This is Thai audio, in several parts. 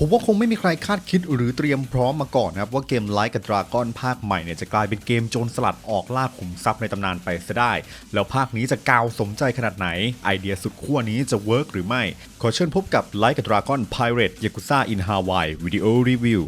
ผมว่าคงไม่มีใครคาดคิดหรือเตรียมพร้อมมาก่อนนะครับ ว่าเกมไลค์กับดราก้อนภาคใหม่เนี่ยจะกลายเป็นเกมโจรสลัดออกล่าขุมทรัพย์ในตำนานไปซะได้ แล้วภาคนี้จะกาวสมใจขนาดไหน ไอเดียสุดขั้วนี้จะเวิร์กหรือไม่ ขอเชิญพบกับ Like a Dragon Pirate Yakuza in Hawaii Video Review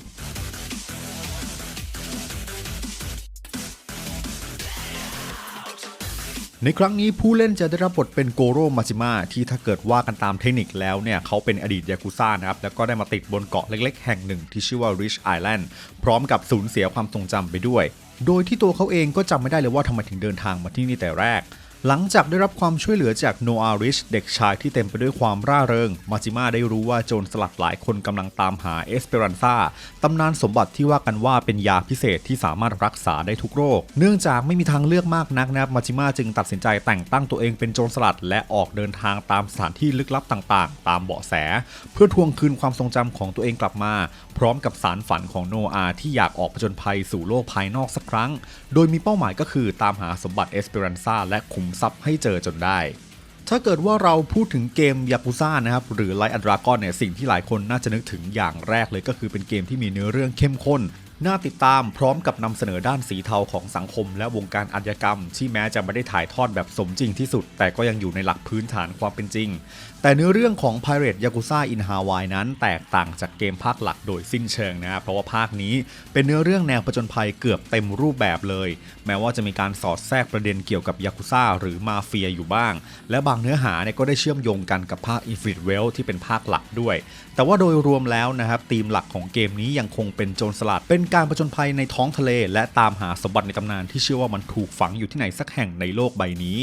ในครั้งนี้ผู้เล่นจะได้รับบทเป็นโกโรมาซิมะที่ถ้าเกิดว่ากันตามเทคนิคแล้วเนี่ยเขาเป็นอดีตยากุซ่านะครับแล้วก็ได้มาติดบนเกาะเล็กๆ แห่งหนึ่งที่ชื่อว่า Rich Island พร้อมกับสูญเสียความทรงจำไปด้วย โดยที่ตัวเขาเองก็จำไม่ได้เลยว่าทำไมถึงเดินทางมาที่นี่แต่แรก หลังจากได้รับความช่วยเหลือจากโนอาริชเด็กชายที่เต็มไปด้วยความร่าเริง มาจิมาได้รู้ว่าโจรสลัดหลายคนกำลังตามหาเอสเปรันซาตำนานสมบัติที่ว่ากันว่าเป็นยาพิเศษที่สามารถรักษาได้ทุกโรค เนื่องจากไม่มีทางเลือกมากนักนะครับมาจิมาจึงตัดสินใจแต่งตั้งตัวเองเป็นโจรสลัด และออกเดินทางตามสถานที่ลึกลับต่างๆ ตามเบาะแส เพื่อทวงคืนความทรงจำของตัวเองกลับมา พร้อมกับสารฝันของโนอาที่อยากออกผจญภัยสู่โลกภายนอกสักครั้ง โดยมีเป้าหมายก็คือตามหาสมบัติเอสเปรันซาและขุมทรัพย์ให้เจอจนได้ ถ้าเกิดว่าเราพูดถึงเกมยากุซ่านะครับหรือไลอันดรากอนเนี่ยสิ่งที่หลายคนน่าจะนึกถึงอย่างแรกเลยก็คือเป็นเกมที่มีเนื้อเรื่องเข้มข้นน่าติดตามพร้อมกับนำเสนอด้านสีเทาของสังคมและวงการอาชญากรรม ที่แม้จะไม่ได้ถ่ายทอดแบบสมจริงที่สุด แต่ก็ยังอยู่ในหลักพื้นฐานความเป็นจริง แต่เนื้อเรื่องของ Pirate Yakuza in Hawaii นั้นแตกต่างจากเกมภาคหลักโดยสิ้นเชิงนะครับเพราะว่าภาคนี้เป็นเนื้อเรื่องแนวผจญภัยเกือบเต็มรูปแบบเลย แม้ว่าจะมีการสอดแทรกประเด็นเกี่ยวกับยากุซ่าหรือมาเฟียอยู่บ้าง และบางเนื้อหาเนี่ยก็ได้เชื่อมโยงกันกับภาค Infinite Well ที่เป็นภาคหลักด้วย แต่ว่าโดยรวมแล้วนะครับธีมหลักของเกมนี้ยังคงเป็นโจรสลัด เป็นการผจญภัยในท้องทะเล และตามหาสมบัติในตำนานที่เชื่อว่ามันถูกฝังอยู่ที่ไหนสักแห่งในโลกใบนี้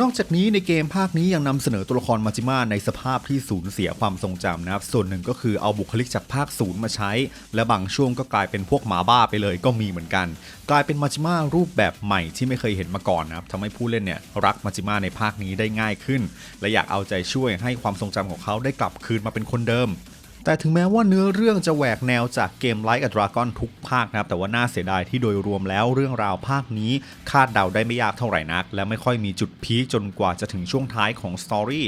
นอกจากนี้ในเกมภาคนี้ยังนำเสนอตัวละครมาจิมะในสภาพที่สูญเสียความทรงจำนะครับ ส่วนหนึ่งก็คือเอาบุคลิกจากภาคศูนย์มาใช้ และบางช่วงก็กลายเป็นพวกหมาบ้าไปเลยก็มีเหมือนกัน กลายเป็นมาจิมะรูปแบบใหม่ที่ไม่เคยเห็นมาก่อนนะครับทำให้ผู้เล่นเนี่ยรักมาจิมะในภาคนี้ได้ง่ายขึ้น และอยากเอาใจช่วยให้ความทรงจำของเขาได้กลับคืนมาเป็นคนเดิม แต่ถึงแม้ว่าเนื้อเรื่องจะแหวกแนวจากเกม Like a Dragon ทุกภาคนะครับ แต่ว่าน่าเสียดายที่โดยรวมแล้วเรื่องราวภาคนี้คาดเดาได้ไม่ยากเท่าไหร่นัก และไม่ค่อยมีจุดพีคจนกว่าจะถึงช่วงท้ายของสตอรี่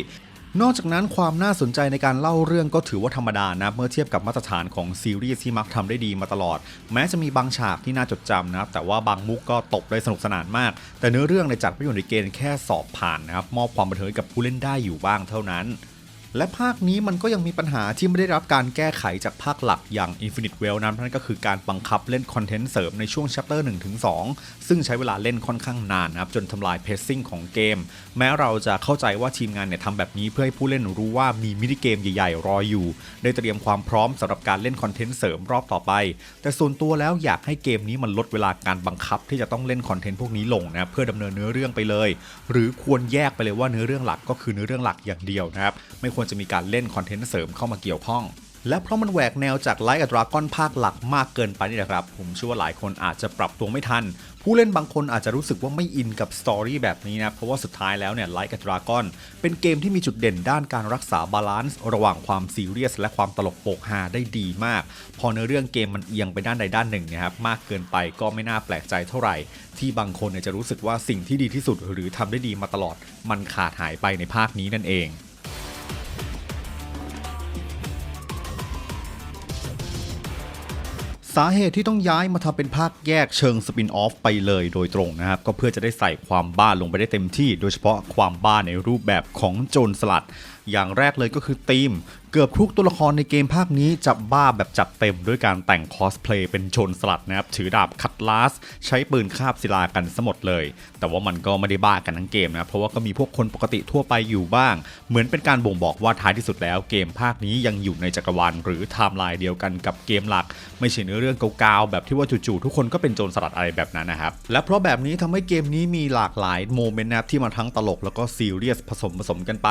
นอกจากนั้นความน่าสนใจในการเล่าเรื่องก็ถือว่าธรรมดานะ เมื่อเทียบกับมาตรฐานของซีรีส์ที่มักทำได้ดีมาตลอด แม้จะมีบางฉากที่น่าจดจำนะครับ แต่ว่าบางมุกก็ตบได้สนุกสนานมาก แต่เนื้อเรื่องในจัดไม่อยู่ในเกณฑ์แค่สอบผ่านนะครับ มอบความบันเทิงกับผู้เล่นได้อยู่บ้างเท่านั้น และภาคนี้มันก็ยังมีปัญหาที่ไม่ได้รับการแก้ไขจากภาคหลักอย่าง Infinite Well นั้นนั่นก็คือการบังคับเล่นคอนเทนต์เสริมในช่วง Chapter 1-2ซึ่งใช้เวลาเล่นค่อนข้างนานนะครับจนทำลายเพ c ซิ่งของเกม แม้เราจะเข้าใจว่าทีมงานเนี่ยทำแบบนี้เพื่อให้ผู้เล่นรู้ว่ามีมินิเกมใหญ่ๆ รออยู่ ได้เตรียมความพร้อมสำหรับการเล่นคอนเทนต์เสริมรอบต่อไป แต่ส่วนตัวแล้วอยากให้เกมนี้มันลดเวลาการบังคับที่จะต้องเล่นคอนเทนต์พวกนี้ลงนะเพื่อดำเนินเนื้อเรื่องไปเลย หรือควรแยกไปเลยว่าเนื้อเรื่องหลักก็คือเนื้อเรื่องหลักอย่างเดียวนะครับไม่ควรควรจะมีการเล่นคอนเทนต์เสริมเข้ามาเกี่ยวข้อง และเพราะมันแหวกแนวจากไลท์กับดราก้อนภาคหลักมากเกินไปนี่แหละครับ ผมเชื่อว่าหลายคนอาจจะปรับตัวไม่ทัน ผู้เล่นบางคนอาจจะรู้สึกว่าไม่อินกับสตอรี่แบบนี้นะ เพราะว่าสุดท้ายแล้วเนี่ยไลท์กับดราก้อนเป็นเกมที่มีจุดเด่นด้านการรักษาบาลานซ์ระหว่างความซีเรียสและความตลกโปกฮาได้ดีมาก พอเนื้อเรื่องเกมมันเอียงไปด้านใดด้านหนึ่งนะครับมากเกินไปก็ไม่น่าแปลกใจเท่าไหร่ที่บางคนเนี่ยจะรู้สึกว่าสิ่งที่ดีที่สุดหรือทำได้ดีมาตลอด มันขาดหายไปในภาคนี้นั่นเอง สาเหตุที่ต้องย้ายมาทำเป็นภาคแยกเชิงสปินออฟไปเลยโดยตรงนะครับ ก็เพื่อจะได้ใส่ความบ้าลงไปได้เต็มที่ โดยเฉพาะความบ้าในรูปแบบของโจรสลัด อย่างแรกเลยก็คือธีม เกือบทุกตัวละครในเกมภาคนี้จะบ้าแบบจัดเต็มด้วยการแต่งคอสเพลย์เป็นโจรสลัดนะครับ ถือดาบคัตลาส ใช้ปืนคาบศิลากันสมดเลย แต่ว่ามันก็ไม่ได้บ้ากันทั้งเกมนะ เพราะว่าก็มีพวกคนปกติทั่วไปอยู่บ้าง เหมือนเป็นการบ่งบอกว่าท้ายที่สุดแล้วเกมภาคนี้ยังอยู่ในจักรวาลหรือไทม์ไลน์เดียวกันกับเกมหลัก ไม่ใช่เนื้อเรื่องเกาๆแบบที่ว่าจู่ๆทุกคนก็เป็นโจรสลัดอะไรแบบนั้นนะครับและเพราะแบบนี้ทำให้เกมนี้มีหลากหลายโมเมนต์นะที่มาทั้งตลกแล้วก็ซีเรียสผสมผสมกันไป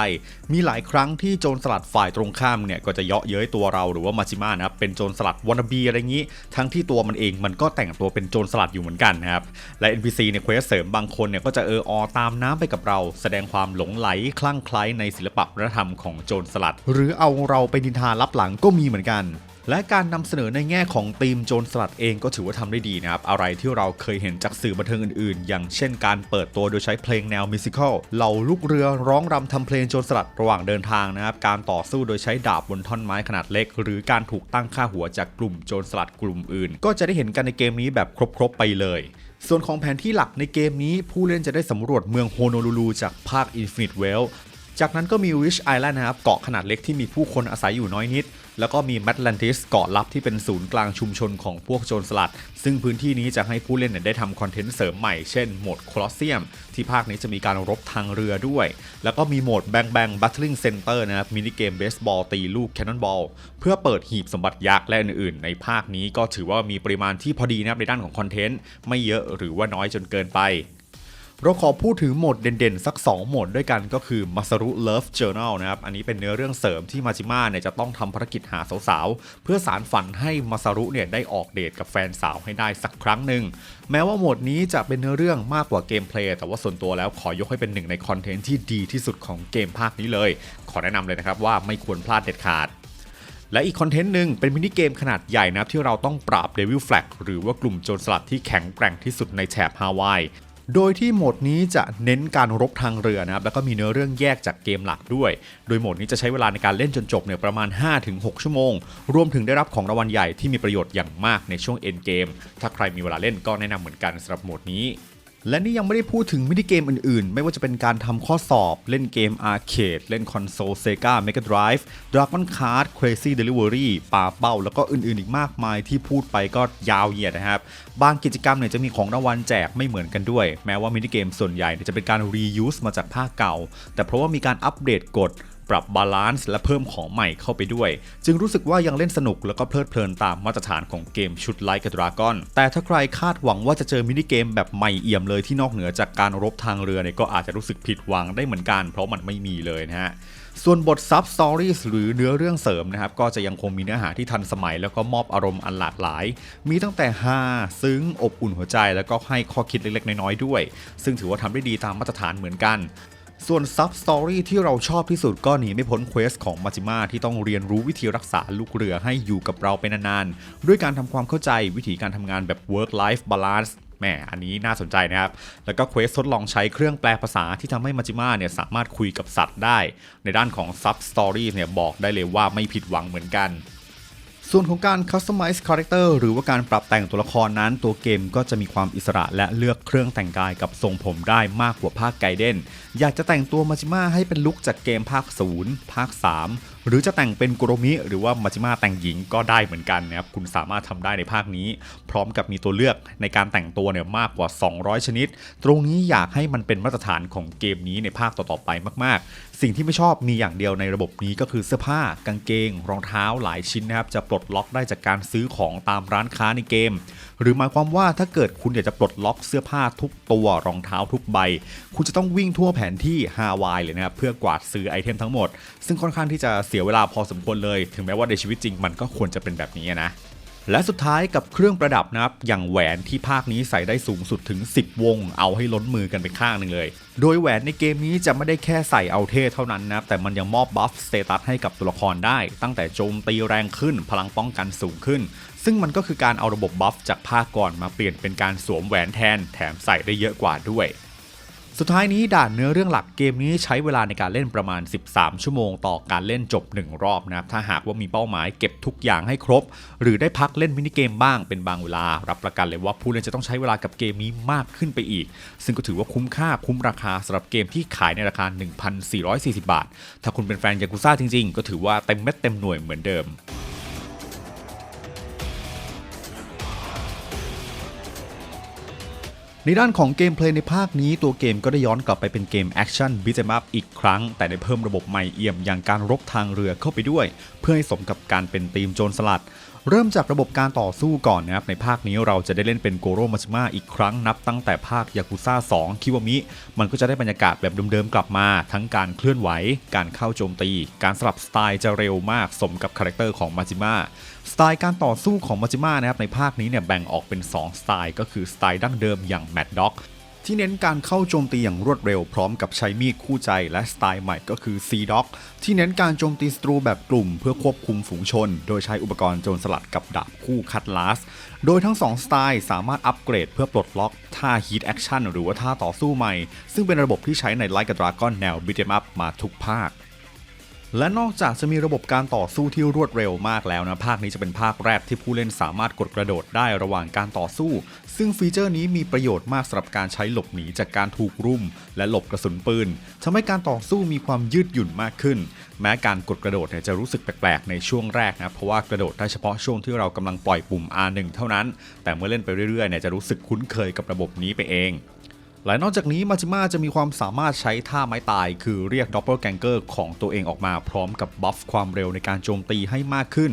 มีหลายครั้งที่โจรสลัดฝ่ายตรงข้ามเนี่ยก็จะเยาะเย้ยตัวเราหรือว่ามาชิมะนะครับเป็นโจรสลัดวานาบีอะไรอย่างนี้ ทั้งที่ตัวมันเองมันก็แต่งตัวเป็นโจรสลัดอยู่เหมือนกันนะครับและ NPC ในเควสเสริมบางคนเนี่ยก็จะเอออตามน้ำไปกับเรา แสดงความหลงไหลคลั่งไคล้ในศิลปะวัฒนธรรมของโจรสลัด หรือเอาเราไปนินทารับหลังก็มีเหมือนกัน และการนำเสนอในแง่ของธีมโจรสลัดเองก็ถือว่าทำได้ดีนะครับ อะไรที่เราเคยเห็นจากสื่อบันเทิงอื่นๆ อย่างเช่นการเปิดตัวโดยใช้เพลงแนวมิวสิควลเหล่าลูกเรือร้องรำทำเพลงโจรสลัดระหว่างเดินทางนะครับ การต่อสู้โดยใช้ดาบบนท่อนไม้ขนาดเล็ก หรือการถูกตั้งค่าหัวจากกลุ่มโจรสลัดกลุ่มอื่น ก็จะได้เห็นกันในเกมนี้แบบครบๆไปเลยส่วนของแผนที่หลักในเกมนี้ผู้เล่นจะได้สำรวจเมืองโฮโนลูลูจากภาค Infinite Well จากนั้นก็มี Rich Island นะครับเกาะขนาดเล็กที่มีผู้คนอาศัยอยู่น้อยนิด แล้วก็มี Atlantis เกาะลับที่เป็นศูนย์กลางชุมชนของพวกโจรสลัด ซึ่งพื้นที่นี้จะให้ผู้เล่นเนี่ยได้ทำคอนเทนต์เสริมใหม่ เช่นโหมด Colosseum ที่ภาคนี้จะมีการรบทางเรือด้วย แล้วก็มีโหมด Bang Bang Battling Center นะครับมินิเกมเบสบอลตีลูก Cannonball เพื่อเปิดหีบสมบัติยักษ์และอื่นๆ ในภาคนี้ก็ถือว่ามีปริมาณที่พอดีนะครับในด้านของคอนเทนต์ไม่เยอะหรือว่าน้อยจนเกินไป เราขอพูดถึงโหมดเด่นๆ สัก 2 โหมดด้วยกันก็คือ Masaru Love Journal นะครับ อันนี้เป็นเนื้อเรื่องเสริมที่มาจิมะเนี่ยจะต้องทำภารกิจหาสาวๆ เพื่อสารฝันให้มาซารุเนี่ยได้ออกเดทกับแฟนสาวให้ได้สักครั้งหนึ่ง แม้ว่าโหมดนี้จะเป็นเนื้อเรื่องมากกว่าเกมเพลย์แต่ว่าส่วนตัวแล้วขอยกให้เป็นหนึ่งในคอนเทนต์ที่ดีที่สุดของเกมภาคนี้เลย ขอแนะนำเลยนะครับว่าไม่ควรพลาดเด็ดขาดและอีกคอนเทนต์หนึ่งเป็นมินิเกมขนาดใหญ่นะครับที่เราต้องปราบเดวิลแฟลกหรือว่ากลุ่มโจรสลัดที่แข็งแกร่งที่สุดในแถบฮาวาย โดยที่โหมดนี้จะเน้นการรบทางเรือนะครับแล้วก็มีเนื้อเรื่องแยกจากเกมหลักด้วย โดยโหมดนี้จะใช้เวลาในการเล่นจนจบเนี่ยประมาณ 5-6 ชั่วโมง รวมถึงได้รับของรางวัลใหญ่ที่มีประโยชน์อย่างมากในช่วงเอ็นเกมถ้าใครมีเวลาเล่นก็แนะนำเหมือนกันสำหรับโหมดนี้ และนี่ยังไม่ได้พูดถึงมินิเกมอื่นๆ ไม่ว่าจะเป็นการทำข้อสอบเล่นเกมอาร์เคดเล่นคอนโซลเซกาเมก a ด i v e Dragon Card Crazy Delivery ปาเป้า แล้วก็อื่นๆ อีกมากมายที่พูดไปก็ยาวเหยียดนะครับ บางกิจกรรมเนี่ยจะมีของรางวัลแจกไม่เหมือนกันด้วย แม้ว่ามินิเกมส่วนใหญ่จะเป็นการ reuse มาจากภาคเก่า แต่เพราะว่ามีการอัปเดตกฎ ปรับบาลานซ์และเพิ่มของใหม่เข้าไปด้วย จึงรู้สึกว่ายังเล่นสนุกแล้วก็เพลิดเพลินตามมาตรฐานของเกมชุดไลท์กับดราก้อนแต่ถ้าใครคาดหวังว่าจะเจอมินิเกมแบบใหม่เอี่ยมเลยที่นอกเหนือจากการรบทางเรือเนี่ยก็อาจจะรู้สึกผิดหวังได้เหมือนกัน เพราะมันไม่มีเลยนะฮะส่วนบทซับสตอรี่หรือเนื้อเรื่องเสริมนะครับ ก็จะยังคงมีเนื้อหาที่ทันสมัย แล้วก็มอบอารมณ์อันหลากหลาย มีตั้งแต่ฮาซึ้งอบอุ่นหัวใจ แล้วก็ให้ข้อคิดเล็กๆ น้อยๆด้วย ซึ่งถือว่าทำได้ดีตามมาตรฐานเหมือนกัน ส่วนซับสตอรี่ที่เราชอบที่สุดก็หนีไม่พ้นเควสของมาจิมะที่ต้องเรียนรู้วิธีรักษาลูกเรือให้อยู่กับเราไปนานๆ ด้วยการทำความเข้าใจวิธีการทำงานแบบ work life balance แหม อันนี้น่าสนใจนะครับ แล้วก็เควสทดลองใช้เครื่องแปลภาษาที่ทำให้มาจิมะเนี่ยสามารถคุยกับสัตว์ได้ ในด้านของซับสตอรี่เนี่ยบอกได้เลยว่าไม่ผิดหวังเหมือนกัน ส่วนของการ customize character หรือว่าการปรับแต่งตัวละครนั้น ตัวเกมก็จะมีความอิสระและเลือกเครื่องแต่งกายกับทรงผมได้มากกว่าภาคไกเดนอยากจะแต่งตัวมาจิมะให้เป็นลุคจากเกมภาค0ภาค 3 หรือจะแต่งเป็นกุโรมิ หรือว่ามาจิมะแต่งหญิงก็ได้เหมือนกันนะครับ คุณสามารถทำได้ในภาคนี้ พร้อมกับมีตัวเลือกในการแต่งตัวเนี่ยมากกว่า 200 ชนิด ตรงนี้อยากให้มันเป็นมาตรฐานของเกมนี้ในภาคต่อๆไปมากๆ สิ่งที่ไม่ชอบมีอย่างเดียวในระบบนี้ก็คือเสื้อผ้ากางเกง รองเท้าหลายชิ้นนะครับจะปลดล็อกได้จากการซื้อของตามร้านค้าในเกม หรือหมายความว่าถ้าเกิดคุณอยากจะปลดล็อกเสื้อผ้าทุกตัวรองเท้าทุกใบ คุณจะต้องวิ่งทั่วแผนที่ฮาวายเลยนะครับเพื่อกวาดซื้อไอเทมทั้งหมด ซึ่งค่อนข้างที่จะเสียเวลาพอสมควรเลย ถึงแม้ว่าในชีวิตจริงมันก็ควรจะเป็นแบบนี้นะ และสุดท้ายกับเครื่องประดับนะครับ อย่างแหวนที่ภาคนี้ใส่ได้สูงสุดถึง 10 วง เอาให้ล้นมือกันไปข้างหนึ่งเลย โดยแหวนในเกมนี้จะไม่ได้แค่ใส่เอาเท่เท่านั้นนะครับ แต่มันยังมอบบัฟสเตตัสให้กับตัวละครได้ ตั้งแต่โจมตีแรงขึ้น พลังป้องกันสูงขึ้น ซึ่งมันก็คือการเอาระบบบัฟจากภาคก่อนมาเปลี่ยนเป็นการสวมแหวนแทน แถมใส่ได้เยอะกว่าด้วย สุดท้ายนี้ด่านเนื้อเรื่องหลักเกมนี้ใช้เวลาในการเล่นประมาณ 13 ชั่วโมงต่อการเล่นจบ 1 รอบนะครับ ถ้าหากว่ามีเป้าหมายเก็บทุกอย่างให้ครบ หรือได้พักเล่นมินิเกมบ้างเป็นบางเวลา รับประกันเลยว่าผู้เล่นจะต้องใช้เวลากับเกมนี้มากขึ้นไปอีก ซึ่งก็ถือว่าคุ้มค่าคุ้มราคาสำหรับเกมที่ขายในราคา 1,440 บาท ถ้าคุณเป็นแฟนยากุซ่าจริงๆ ก็ถือว่าเต็มเม็ดเต็มหน่วยเหมือนเดิม ในด้านของเกมเพลย์ในภาคนี้ตัวเกมก็ได้ย้อนกลับไปเป็นเกมแอคชั่นบิ t 'em up อีกครั้ง แต่ได้เพิ่มระบบใหม่เอี่ยมอย่างการรบทางเรือเข้าไปด้วย เพื่อให้สมกับการเป็นทีมโจรสลัด เริ่มจากระบบการต่อสู้ก่อนนะครับในภาคนี้เราจะได้เล่นเป็นโกโรมาชิมะอีกครั้งนับตั้งแต่ภาคยากุซ่า 2 คิวามิ มันก็จะได้บรรยากาศแบบเดิมๆกลับมา ทั้งการเคลื่อนไหว การเข้าโจมตี การสลับสไตล์จะเร็วมากสมกับคาแรคเตอร์ของมาจิมะสไตล์การต่อสู้ของมาจิมะนะครับในภาคนี้เนี่ยแบ่งออกเป็น 2 สไตล์ ก็คือสไตล์ดั้งเดิมอย่างแมดด็อก ที่เน้นการเข้าโจมตีอย่างรวดเร็วพร้อมกับใช้มีดคู่ใจและสไตล์ใหม่ก็คือ C d o c ที่เน้นการโจมตีศัตรูแบบกลุ่มเพื่อควบคุมฝูงชน โดยใช้อุปกรณ์โจรสลัดกับดาบคู่คัตลาส โดยทั้ง 2 สไตล์สามารถอัปเกรดเพื่อปลดล็อกท่า Heat Action หรือว่าท่าต่อสู้ใหม่ ซึ่งเป็นระบบที่ใช้ใน Like a Dragon แนว Beat'em Up มาทุกภาค และนอกจากจะมีระบบการต่อสู้ที่รวดเร็วมากแล้วนะ ภาคนี้จะเป็นภาคแรกที่ผู้เล่นสามารถกดกระโดดได้ระหว่างการต่อสู้ ซึ่งฟีเจอร์นี้มีประโยชน์มากสำหรับการใช้หลบหนีจากการถูกรุม และหลบกระสุนปืนทำให้การต่อสู้มีความยืดหยุ่นมากขึ้น แม้การกดกระโดดเนี่ยจะรู้สึกแปลกๆในช่วงแรกนะเพราะว่ากระโดดได้เฉพาะช่วงที่เรากำลังปล่อยปุ่ม R1 เท่านั้น แต่เมื่อเล่นไปเรื่อยๆเนี่ยจะรู้สึกคุ้นเคยกับระบบนี้ไปเอง และนอกจากนี้มาจิมาจะมีความสามารถใช้ท่าไม้ตาย คือเรียกด o ปเป l ลแกงเกอร์ของตัวเองออกมาพร้อมกับบัฟความเร็วในการโจมตีให้มากขึ้น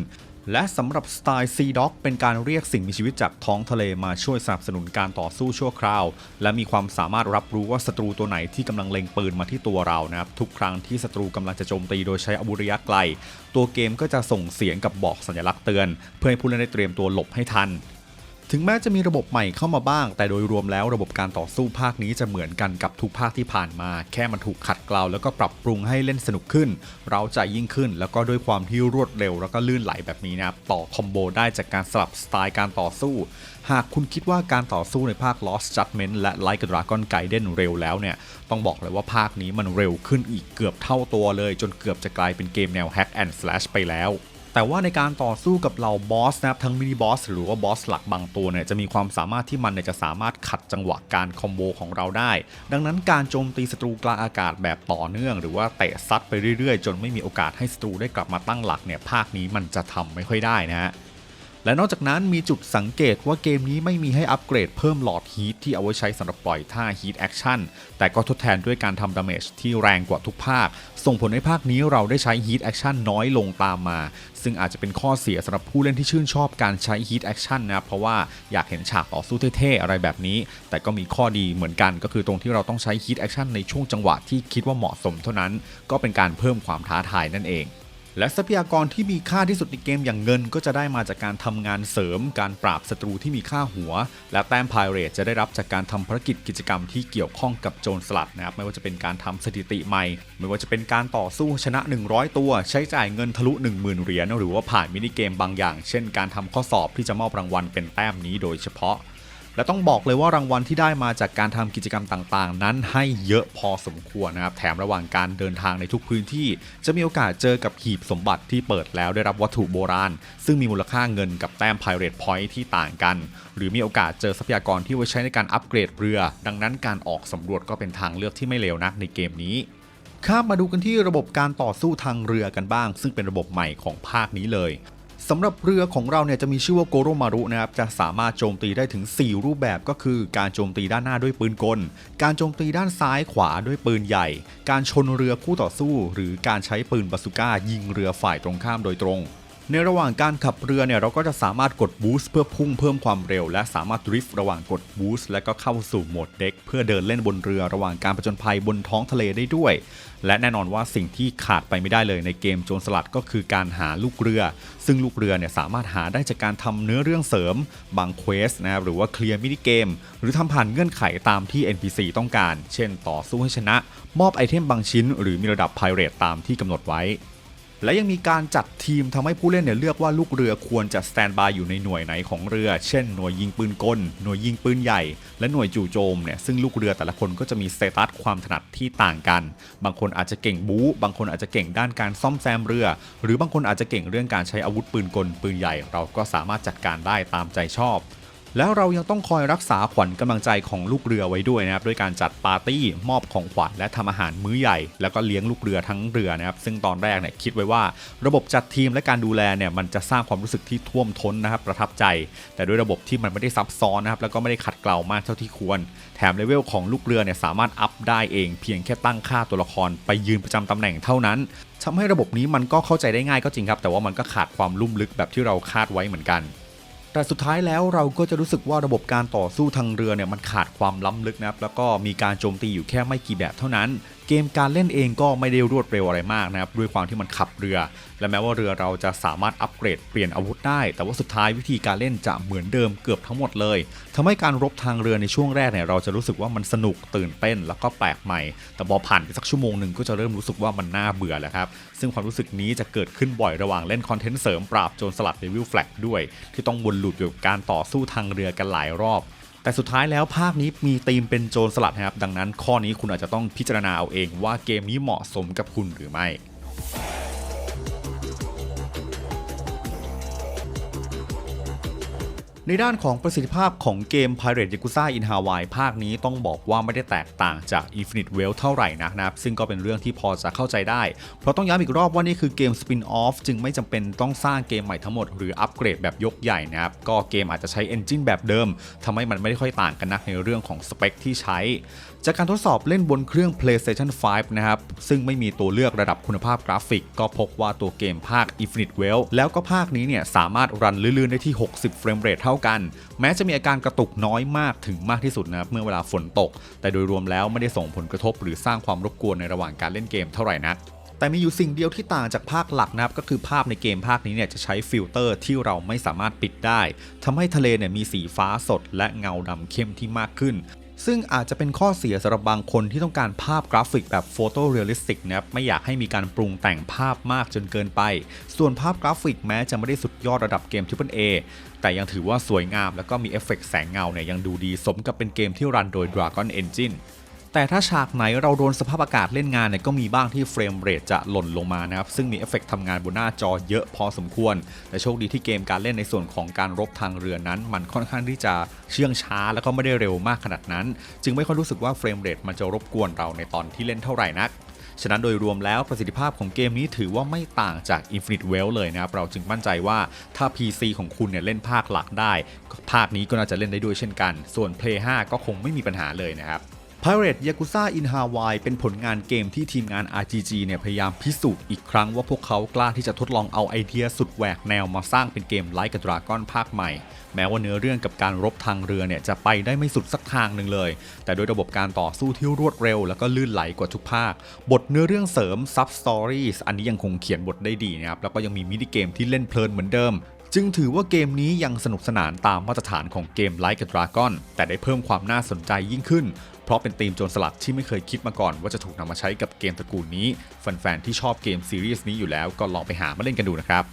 และสำหรับสไตล์ Sea Dog เป็นการเรียกสิ่งมีชีวิตจากท้องทะเลมาช่วยสนับสนุนการต่อสู้ชั่วคราว และมีความสามารถรับรู้ว่าศัตรูตัวไหนที่กำลังเล็งปืนมาที่ตัวเรานะครับทุกครั้งที่ศัตรูกำลังจะโจมตีโดยใช้อาวุธระยะไกล ตัวเกมก็จะส่งเสียงกับบอกสัญลักษณ์เตือน เพื่อให้ผู้เล่นได้เตรียมตัวหลบให้ทัน ถึงแม้จะมีระบบใหม่เข้ามาบ้าง แต่โดยรวมแล้วระบบการต่อสู้ภาคนี้จะเหมือนกันกับทุกภาคที่ผ่านมา แค่มันถูกขัดเกลาแล้วก็ปรับปรุงให้เล่นสนุกขึ้น เราใจยิ่งขึ้น แล้วก็ด้วยความที่รวดเร็วแล้วก็ลื่นไหลแบบนี้นะครับต่อคอมโบได้จากการสลับสไตล์การต่อสู้ หากคุณคิดว่าการต่อสู้ในภาค Lost Judgment และ Like a Dragon Gaiden เร็วแล้วเนี่ยต้องบอกเลยว่าภาคนี้มันเร็วขึ้นอีกเกือบเท่าตัวเลย จนเกือบจะกลายเป็นเกมแนว Hack and Slash ไปแล้ว แต่ว่าในการต่อสู้กับเหล่าบอสนะครับทั้งมินิบอสหรือว่าบอสหลักบางตัวเนี่ยจะมีความสามารถที่มันเนี่ยจะสามารถขัดจังหวะการคอมโบของเราได้ ดังนั้นการโจมตีศัตรูกลางอากาศแบบต่อเนื่อง หรือว่าเตะซัดไปเรื่อยๆ จนไม่มีโอกาสให้ศัตรูได้กลับมาตั้งหลักเนี่ยภาคนี้มันจะทำไม่ค่อยได้นะฮะและนอกจากนั้นมีจุดสังเกตว่าเกมนี้ไม่มีให้อัปเกรดเพิ่มหลอดฮีทที่เอาไว้ใช้สำหรับปล่อยท่าฮีทแอคชั่นแต่ก็ทดแทนด้วยการทำดาเมจที่แรงกว่าทุกภาค ส่งผลให้ภาคนี้เราได้ใช้ฮีทแอคชั่นน้อยลงตามมา ซึ่งอาจจะเป็นข้อเสียสำหรับผู้เล่นที่ชื่นชอบการใช้ฮีทแอคชั่นนะเพราะว่าอยากเห็นฉากต่อสู้เท่ๆ อะไรแบบนี้ แต่ก็มีข้อดีเหมือนกันก็คือตรงที่เราต้องใช้ฮีทแอคชั่นในช่วงจังหวะที่คิดว่าเหมาะสมเท่านั้น ก็เป็นการเพิ่มความท้าทายนั่นเอง และทรัพยากรที่มีค่าที่สุดในเกมอย่างเงินก็จะได้มาจากการทำงานเสริม การปราบศัตรูที่มีค่าหัว และแต้มพายเรทจะได้รับจากการทำภารกิจกิจกรรมที่เกี่ยวข้องกับโจรสลัดนะครับไม่ว่าจะเป็นการทำสถิติใหม่ ไม่ว่าจะเป็นการต่อสู้ชนะ 100 ตัว ใช้จ่ายเงินทะลุ 10,000 เหรียญหรือว่าผ่านมินิเกมบางอย่าง เช่น การทำข้อสอบที่จะมอบรางวัลเป็นแต้มนี้โดยเฉพาะ และต้องบอกเลยว่ารางวัลที่ได้มาจากการทำกิจกรรมต่างๆ นั้นให้เยอะพอสมควรนะครับ แถมระหว่างการเดินทางในทุกพื้นที่ จะมีโอกาสเจอกับหีบสมบัติที่เปิดแล้วได้รับวัตถุโบราณ ซึ่งมีมูลค่าเงินกับแต้ม Pirate Point ที่ต่างกัน หรือมีโอกาสเจอทรัพยากรที่ไว้ใช้ในการอัปเกรดเรือ ดังนั้นการออกสำรวจก็เป็นทางเลือกที่ไม่เลวนักในเกมนี้ข้ามมาดูกันที่ระบบการต่อสู้ทางเรือกันบ้าง ซึ่งเป็นระบบใหม่ของภาคนี้เลย สำหรับเรือของเราเนี่ยจะมีชื่อว่าโกโรมารุนะครับจะสามารถโจมตีได้ถึง 4 รูปแบบก็คือ การโจมตีด้านหน้าด้วยปืนกล การโจมตีด้านซ้ายขวาด้วยปืนใหญ่ การชนเรือคู่ต่อสู้ หรือการใช้ปืนบาสุก้ายิงเรือฝ่ายตรงข้ามโดยตรง ในระหว่างการขับเรือเนี่ยเราก็จะสามารถกดบูสต์เพื่อพุ่งเพิ่มความเร็ว และสามารถดริฟต์ระหว่างกดบูสต์และก็เข้าสู่โหมดเด็ก เพื่อเดินเล่นบนเรือระหว่างการผจญภัยบนท้องทะเลได้ด้วย และแน่นอนว่าสิ่งที่ขาดไปไม่ได้เลยในเกมโจรสลัดก็คือการหาลูกเรือ ซึ่งลูกเรือเนี่ยสามารถหาได้จากการทำเนื้อเรื่องเสริม บางเควสนะหรือว่าเคลียร์มินิเกม หรือทำผ่านเงื่อนไขตามที่ NPC ต้องการ เช่น ต่อสู้ให้ชนะ มอบไอเทมบางชิ้น หรือมีระดับไพเรตตามที่กำหนดไว้ และยังมีการจัดทีมทำให้ผู้เล่นเนี่ยเลือกว่าลูกเรือควรจะสแตนบายอยู่ในหน่วยไหนของเรือ เช่นหน่วยยิงปืนกล หน่วยยิงปืนใหญ่ และหน่วยจู่โจมเนี่ยซึ่งลูกเรือแต่ละคนก็จะมีสเตตัสความถนัดที่ต่างกัน บางคนอาจจะเก่งบู๊บางคนอาจจะเก่งด้านการซ่อมแซมเรือ หรือบางคนอาจจะเก่งเรื่องการใช้อาวุธปืนกลปืนใหญ่ เราก็สามารถจัดการได้ตามใจชอบ แล้วเรายังต้องคอยรักษาขวัญกำลังใจของลูกเรือไว้ด้วยนะครับด้วยการจัดปาร์ตี้มอบของขวัญและทำอาหารมื้อใหญ่ แล้วก็เลี้ยงลูกเรือทั้งเรือนะครับซึ่งตอนแรกเนี่ยคิดไว้ว่า ระบบจัดทีมและการดูแลเนี่ยมันจะสร้างความรู้สึกที่ท่วมท้นนะครับประทับใจ แต่ด้วยระบบที่มันไม่ได้ซับซ้อนนะครับแล้วก็ไม่ได้ขัดเกลามากเท่าที่ควร แถมเลเวลของลูกเรือเนี่ยสามารถอัพได้เองเพียงแค่ตั้งค่าตัวละครไปยืนประจำตำแหน่งเท่านั้นทำให้ระบบนี้มันก็เข้าใจได้ง่ายก็จริงครับ แต่ว่ามันก็ขาดความลุ่มลึกแบบที่เราคาดไว้เหมือนกัน แต่สุดท้ายแล้วเราก็จะรู้สึกว่าระบบการต่อสู้ทางเรือเนี่ยมันขาดความล้ำลึกนะครับแล้วก็มีการโจมตีอยู่แค่ไม่กี่แบบเท่านั้น เกมการเล่นเองก็ไม่ได้รวดเร็วอะไรมากนะครับด้วยความที่มันขับเรือ และแม้ว่าเรือเราจะสามารถอัปเกรดเปลี่ยนอาวุธได้ แต่ว่าสุดท้ายวิธีการเล่นจะเหมือนเดิมเกือบทั้งหมดเลยทำให้การรบทางเรือในช่วงแรกเนี่ยเราจะรู้สึกว่ามันสนุกตื่นเต้น แล้วก็แปลกใหม่ แต่พอผ่านไปสักชั่วโมงหนึ่งก็จะเริ่มรู้สึกว่ามันน่าเบื่อแล้วครับซึ่งความรู้สึกนี้จะเกิดขึ้นบ่อยระหว่างเล่นคอนเทนต์เสริมปราบโจรสลัดเดวิลแฟลกด้วย ที่ต้องวนลูปอยู่กับการต่อสู้ทางเรือกันหลายรอบ แต่สุดท้ายแล้วภาคนี้มีธีมเป็นโจรสลัดนะครับ ดังนั้นข้อนี้คุณอาจจะต้องพิจารณาเอาเองว่าเกมนี้เหมาะสมกับคุณหรือไม่ ในด้านของประสิทธิภาพของเกม Pirate Yakuza in Hawaii ภาคนี้ต้องบอกว่าไม่ได้แตกต่างจาก Infinite Well เท่าไหร่นะครับ ซึ่งก็เป็นเรื่องที่พอจะเข้าใจได้ เพราะต้องย้ำอีกรอบว่านี่คือเกมสปินออฟจึงไม่จำเป็นต้องสร้างเกมใหม่ทั้งหมดหรืออัปเกรดแบบยกใหญ่นะครับ ก็เกมอาจจะใช้เอนจินแบบเดิมทำให้มันไม่ได้ค่อยต่างกันนักในเรื่องของสเปคที่ใช้จากการทดสอบเล่นบนเครื่อง PlayStation 5 นะครับ ซึ่งไม่มีตัวเลือกระดับคุณภาพกราฟิก ก็พบว่าตัวเกมภาค Infinite Well แล้วก็ภาคนี้เนี่ย สามารถรันลื่นๆ ได้ที่ 60 เฟรมเรทเท่ากัน แม้จะมีอาการกระตุกน้อยมากถึงมากที่สุดนะครับ เมื่อเวลาฝนตก แต่โดยรวมแล้วไม่ได้ส่งผลกระทบ หรือสร้างความรบกวนในระหว่างการเล่นเกมเท่าไหร่นักแต่มีอยู่สิ่งเดียวที่ต่างจากภาคหลักนะครับก็คือภาพในเกมภาคนี้เนี่ยจะใช้ฟิลเตอร์ที่เราไม่สามารถปิดได้ทำให้ทะเลเนี่ยมีสีฟ้าสดและเงาดำเข้มที่มากขึ้น ซึ่งอาจจะเป็นข้อเสียสำหรับบางคนที่ต้องการภาพกราฟิกแบบโฟโตเรียลลิสติกนะครับไม่อยากให้มีการปรุงแต่งภาพมากจนเกินไป ส่วนภาพกราฟิกแม้จะไม่ได้สุดยอดระดับเกม Triple A แต่ยังถือว่าสวยงามแล้วก็มีเอฟเฟกต์แสงเงาเนี่ยยังดูดีสมกับเป็นเกมที่รันโดย Dragon Engine แต่ถ้าฉากไหนเราโดนสภาพอากาศเล่นงานเนี่ยก็มีบ้างที่เฟรมเรทจะหล่นลงมานะครับ ซึ่งมีเอฟเฟกต์ทำงานบนหน้าจอเยอะพอสมควร แต่โชคดีที่เกมการเล่นในส่วนของการรบทางเรือนั้น มันค่อนข้างที่จะเชื่องช้าแล้วก็ไม่ได้เร็วมากขนาดนั้น จึงไม่ค่อยรู้สึกว่าเฟรมเรทมันจะรบกวนเราในตอนที่เล่นเท่าไหร่นักฉะนั้นโดยรวมแล้วประสิทธิภาพของเกมนี้ถือว่าไม่ต่างจาก Infinite Well เลยนะครับ เราจึงมั่นใจว่าถ้า PC ของคุณเนี่ยเล่นภาคหลักได้ ภาคนี้ก็น่าจะเล่นได้ด้วยเช่นกัน ส่วน Play 5 ก็คงไม่มีปัญหาเลยนะครับ Pirate Yakuza in Hawaii เป็นผลงานเกมที่ทีมงาน RGG เนี่ยพยายามพิสูจน์อีกครั้งว่าพวกเขากล้าที่จะทดลองเอาไอเดียสุดแหวกแนวมาสร้างเป็นเกมไลค์กับดราก้อนภาคใหม่ แม้ว่าเนื้อเรื่องกับการรบทางเรือเนี่ยจะไปได้ไม่สุดสักทางหนึ่งเลย แต่โดยระบบการต่อสู้ที่รวดเร็ว แล้วก็ลื่นไหลกว่าทุกภาค บทเนื้อเรื่องเสริม Sub Stories อันนี้ยังคงเขียนบทได้ดีนะครับแล้วก็ยังมีมินิเกมที่เล่นเพลินเหมือนเดิมจึงถือว่าเกมนี้ยังสนุกสนานตามมาตรฐานของเกม Like a Dragon แต่ได้เพิ่มความน่าสนใจยิ่งขึ้น เพราะเป็นธีมโจรสลัดที่ไม่เคยคิดมาก่อนว่าจะถูกนำมาใช้กับเกมตระกูลนี้แฟนๆที่ชอบเกมซีรีส์นี้อยู่แล้วก็ลองไปหามาเล่นกันดูนะครับ